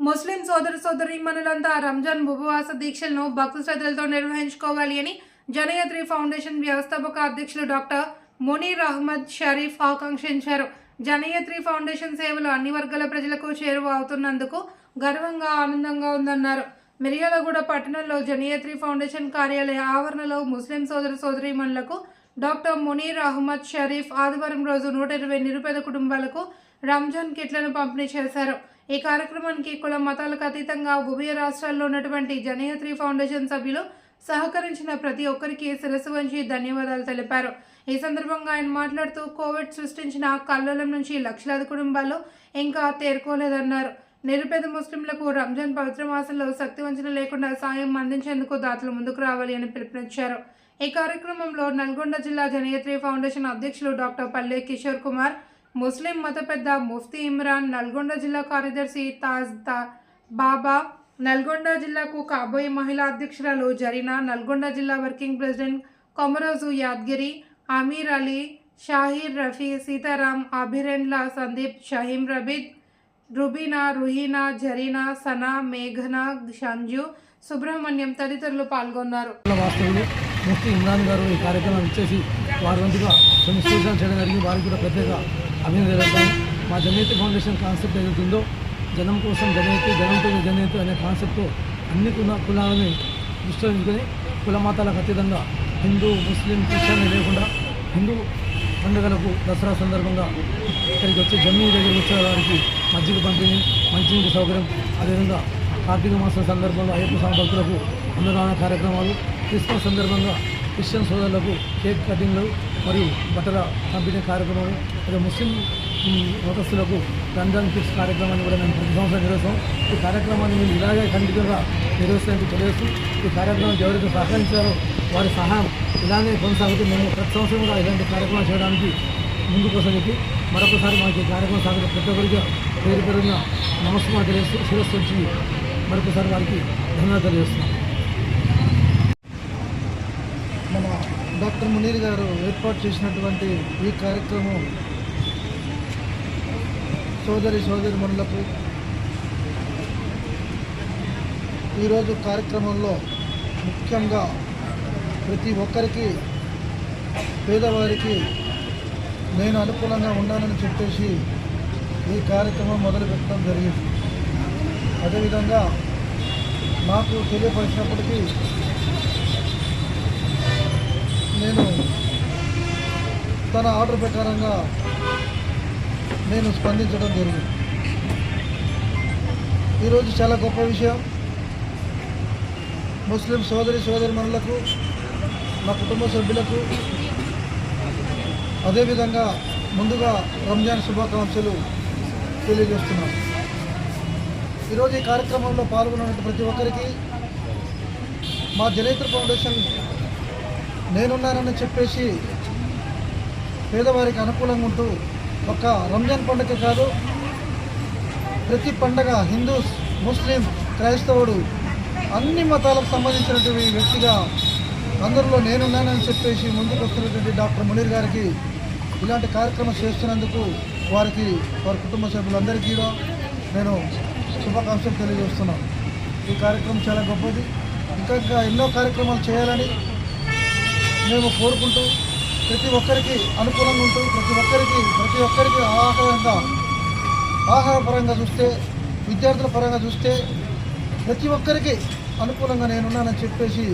ముస్లిం సోదర సోదరీమణులంతా రంజాన్ ఉపవాస దీక్షలను భక్తి శ్రద్ధలతో నిర్వహించుకోవాలి అని జనయత్రి ఫౌండేషన్ వ్యవస్థాపక అధ్యక్షులు డాక్టర్ మునీర్ అహ్మద్ షరీఫ్ ఆకాంక్షించారు. జనయత్రి ఫౌండేషన్ సేవలు అన్ని వర్గాల ప్రజలకు చేరువ అవుతున్నందుకు గర్వంగా ఆనందంగా ఉందన్నారు. మిర్యాలగూడ పట్టణంలో జనయత్రి ఫౌండేషన్ కార్యాలయ ఆవరణలో ముస్లిం సోదర సోదరీమణులకు డాక్టర్ మునీర్ అహ్మద్ షరీఫ్ ఆదివారం రోజు నూట ఇరవై నిరుపేద కుటుంబాలకు రంజాన్ కిట్లను పంపిణీ చేశారు. ఈ కార్యక్రమానికి కుల మతాలకు అతీతంగా ఉభయ రాష్ట్రాల్లో ఉన్నటువంటి జనయత్రి ఫౌండేషన్ సభ్యులు సహకరించిన ప్రతి ఒక్కరికి శిరస్సు వంచి ధన్యవాదాలు తెలిపారు. ఈ సందర్భంగా ఆయన మాట్లాడుతూ కోవిడ్ సృష్టించిన కల్లోలం నుంచి లక్షలాది కుటుంబాలు ఇంకా తేరుకోలేదన్నారు. నిరుపేద ముస్లింలకు రంజాన్ పవిత్ర మాసంలో శక్తి వంచన లేకుండా సాయం అందించేందుకు దాతలు ముందుకు రావాలి అని పిలుపునిచ్చారు. ఈ కార్యక్రమంలో నల్గొండ జిల్లా జనయత్రి ఫౌండేషన్ అధ్యక్షులు డాక్టర్ పల్లె కిషోర్ కుమార్ ముస్లిం మత పెద్ద ముఫ్తీ ఇమ్రాన్ నల్గొండ జిల్లా కార్యదర్శి తాజ్ తా బాబా. నల్గొండ జిల్లాకు కాబోయే మహిళా అధ్యక్షురాలు జరీనా. నల్గొండ జిల్లా వర్కింగ్ ప్రెసిడెంట్ కొమరోజు యాద్గిరి అమీర్ అలీ షాహీర్ రఫీ సీతారాం అభిరెండ్లా సందీప్ షహీం రబీద్ రుబీనా రుహీనా జరీనా సనా మేఘనా షంజు సుబ్రహ్మణ్యం తదితరులు పాల్గొన్నారు. ముఫ్తీ ఇమ్రాన్ గారు ఈ కార్యక్రమం ఇచ్చేసి వారి వంతుగా కొన్ని సూచనలు చేయడం జరిగింది. వారికి కూడా ప్రత్యేక అభినందనలు మా జనయితి ఫౌండేషన్ కాన్సెప్ట్ ఏదైతుందో జనం కోసం జనయతి జనంతో జనయతి అనే కాన్సెప్ట్తో అన్ని కుల కులాలని దృష్టిలో ఉంచుకొని కుల మతాలకు అతీతంగా హిందూ ముస్లిం క్రిస్టియన్ లేకుండా హిందూ పండుగలకు దసరా సందర్భంగా ఇక్కడికి వచ్చి జమ్మి దగ్గర వచ్చే వారికి మజ్జిగ పంపిణీ మంచినీటి సౌకర్యం అదేవిధంగా కార్తీక మాసం సందర్భంలో అయ్యప్ప స్వామి భక్తులకు అన్నదాన కార్యక్రమాలు క్రిస్మస్ సందర్భంగా క్రిస్టియన్ సోదరులకు కేక్ కటింగ్లు మరియు బట్టల పంపిణీ కార్యక్రమాలు అదే ముస్లిం మతస్థులకు రంజాన్ కిట్స్ కార్యక్రమాన్ని కూడా మేము ప్రతి సంవత్సరం నిర్వహిస్తాం. ఈ కార్యక్రమాన్ని మేము ఇలాగే కంటిన్యూగా నిర్వహిస్తానికి తెలియజేస్తూ ఈ కార్యక్రమం ఎవరైతే సహకరించారో వారి సహాయం ఇలాగే కొనసాగుతూ మేము ప్రతి సంవత్సరం కూడా ఇలాంటి కార్యక్రమాలు చేయడానికి ముందుకు చెప్పి మరొకసారి మాకు ఈ కార్యక్రమం సాగుతూ ప్రతి ఒక్కరికి పేరు పేరున నమస్కారం తెలియజేస్తూ శిరస్సు వచ్చి మరొకసారి వారికి ధన్యవాదాలు తెలియజేస్తున్నాం. మన డాక్టర్ మునీర్ గారు ఏర్పాటు చేసినటువంటి ఈ కార్యక్రమం సోదరి సోదరి మనులకు ఈరోజు కార్యక్రమంలో ముఖ్యంగా ప్రతి ఒక్కరికి పేదవారికి నేను అనుకూలంగా ఉన్నానని చెప్పేసి ఈ కార్యక్రమం మొదలుపెట్టడం జరిగింది. అదేవిధంగా నాకు తెలియపరిచినప్పటికీ నేను తన ఆర్డర్ ప్రకారంగా నేను స్పందించడం జరిగింది. ఈరోజు చాలా గొప్ప విషయం. ముస్లిం సోదరి సోదరిమణులకు మా కుటుంబ సభ్యులకు అదేవిధంగా ముందుగా రంజాన్ శుభాకాంక్షలు తెలియజేస్తున్నాను. ఈరోజు ఈ కార్యక్రమంలో పాల్గొన్న ప్రతి ఒక్కరికి మా జనేత్ర ఫౌండేషన్ నేనున్నానని చెప్పేసి పేదవారికి అనుకూలంగా ఉంటూ ఒక రంజాన్ పండుగ కాదు ప్రతి పండగ హిందూస్ ముస్లిం క్రైస్తవుడు అన్ని మతాలకు సంబంధించినటువంటి వ్యక్తిగా అందరిలో నేనున్నానని చెప్పేసి ముందుకు వస్తున్నటువంటి డాక్టర్ మునీర్ గారికి ఇలాంటి కార్యక్రమం చేస్తున్నందుకు వారికి వారి కుటుంబ సభ్యులందరికీ కూడా నేను శుభాకాంక్షలు తెలియజేస్తున్నాను. ఈ కార్యక్రమం చాలా గొప్పది. ఇంకా ఇంకా ఎన్నో కార్యక్రమాలు చేయాలని మేము కోరుకుంటూ ప్రతి ఒక్కరికి అనుకూలంగా ఉంటూ ప్రతి ఒక్కరికి ప్రతి ఒక్కరికి ఆహారంగా ఆహార పరంగా చూస్తే విద్యార్థుల పరంగా చూస్తే ప్రతి ఒక్కరికి అనుకూలంగా నేనున్నానని చెప్పేసి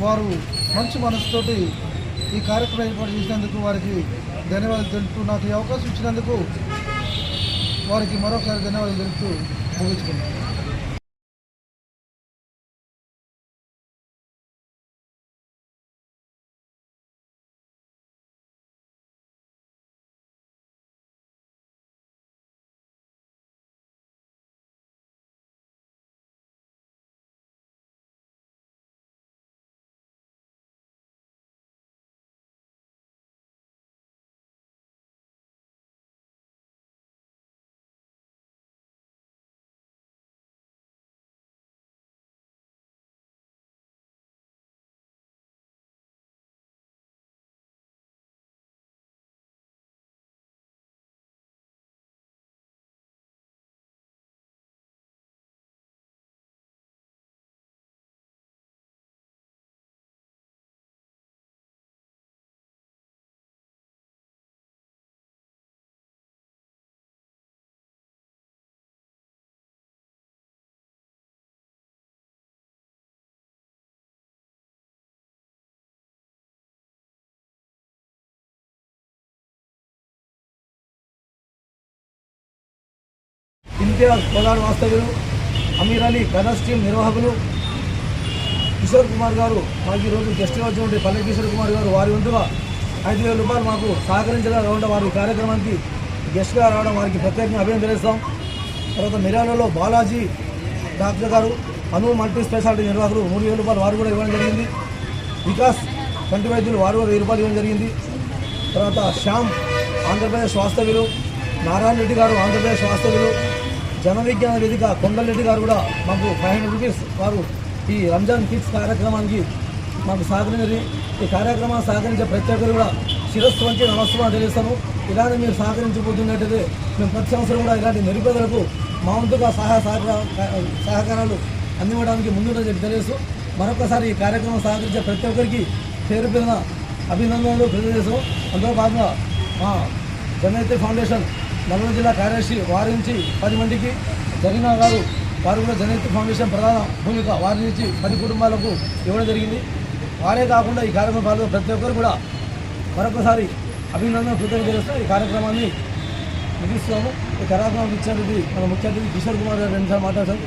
వారు మంచి మనసుతోటి ఈ కార్యక్రమం ఏర్పాటు చేసినందుకు వారికి ధన్యవాదాలు తెలుపుతూ నాకు ఈ అవకాశం ఇచ్చినందుకు వారికి మరొకసారి ధన్యవాదాలు తెలుపుతూ ముగించుకున్నాను ఇంతియాజ్ కోదాడు వాస్తవ్యులు అమీర్ అలీ గదర్స్ టీం నిర్వాహకులు కిషోర్ కుమార్ గారు మాకు ఈరోజు గెస్ట్గా వచ్చినటువంటి పల్లె కిషోర్ కుమార్ గారు వారి వంతుగా ఐదు వేల రూపాయలు మాకు సహకరించగా రావడం వారి కార్యక్రమానికి గెస్ట్గా రావడం వారికి ప్రత్యేకంగా అభినందన తర్వాత మిర్యాలలో బాలాజీ డాక్టర్ గారు అను మల్టీ స్పెషాలిటీ నిర్వాహకులు మూడు వేల రూపాయలు వారు కూడా ఇవ్వడం జరిగింది. వికాస్ కంటి వైద్యులు వారు కూడా వెయ్యి రూపాయలు ఇవ్వడం జరిగింది. తర్వాత శ్యామ్ ఆంధ్రప్రదేశ్ వాస్తవ్యులు నారాయణ రెడ్డి గారు ఆంధ్రప్రదేశ్ వాస్తవ్యులు జన విజ్ఞాన వేదిక కొండలరెడ్డి గారు కూడా మాకు ఫైవ్ హండ్రెడ్ రూపీస్ వారు ఈ రంజాన్ కిడ్స్ కార్యక్రమానికి మాకు సహకరించారు. ఈ కార్యక్రమాన్ని సహకరించే ప్రతి ఒక్కరు కూడా శిరస్సు వంచి నమస్కారం తెలియస్తాను ఇలానే మీరు సహకరించబోతున్నట్టయితే మేము ప్రతి సంవత్సరం కూడా ఇలాంటి నిరుపేదలకు మా వంతుగా సహాయ సహకారాలు అందివ్వడానికి ముందుందని చెప్పి తెలియదు మరొకసారి ఈ కార్యక్రమం సహకరించే ప్రతి ఒక్కరికి పేరు పేరున అభినందనలు తెలియజేస్తాం. అందులో భాగంగా మా జనైతే ఫౌండేషన్ నల్గొండ జిల్లా కార్యదర్శి వారి నుంచి పది మందికి జరిగిన గారు వారు కూడా జనైతే ఫౌండేషన్ ప్రధాన భూమిక వారి నుంచి పది కుటుంబాలకు ఇవ్వడం జరిగింది. వారే కాకుండా ఈ కార్యక్రమం పాల్గొన్న ప్రతి ఒక్కరు కూడా మరొకసారి అభినందన కృతజ్ఞత చేస్తూ ఈ కార్యక్రమాన్ని ముగిస్తున్నాము. ఈ కార్యక్రమం ఇచ్చినటువంటి మన ముఖ్య అతిథి కిషోర్ కుమార్ గారు రెండుసార్లు మాట్లాడతారు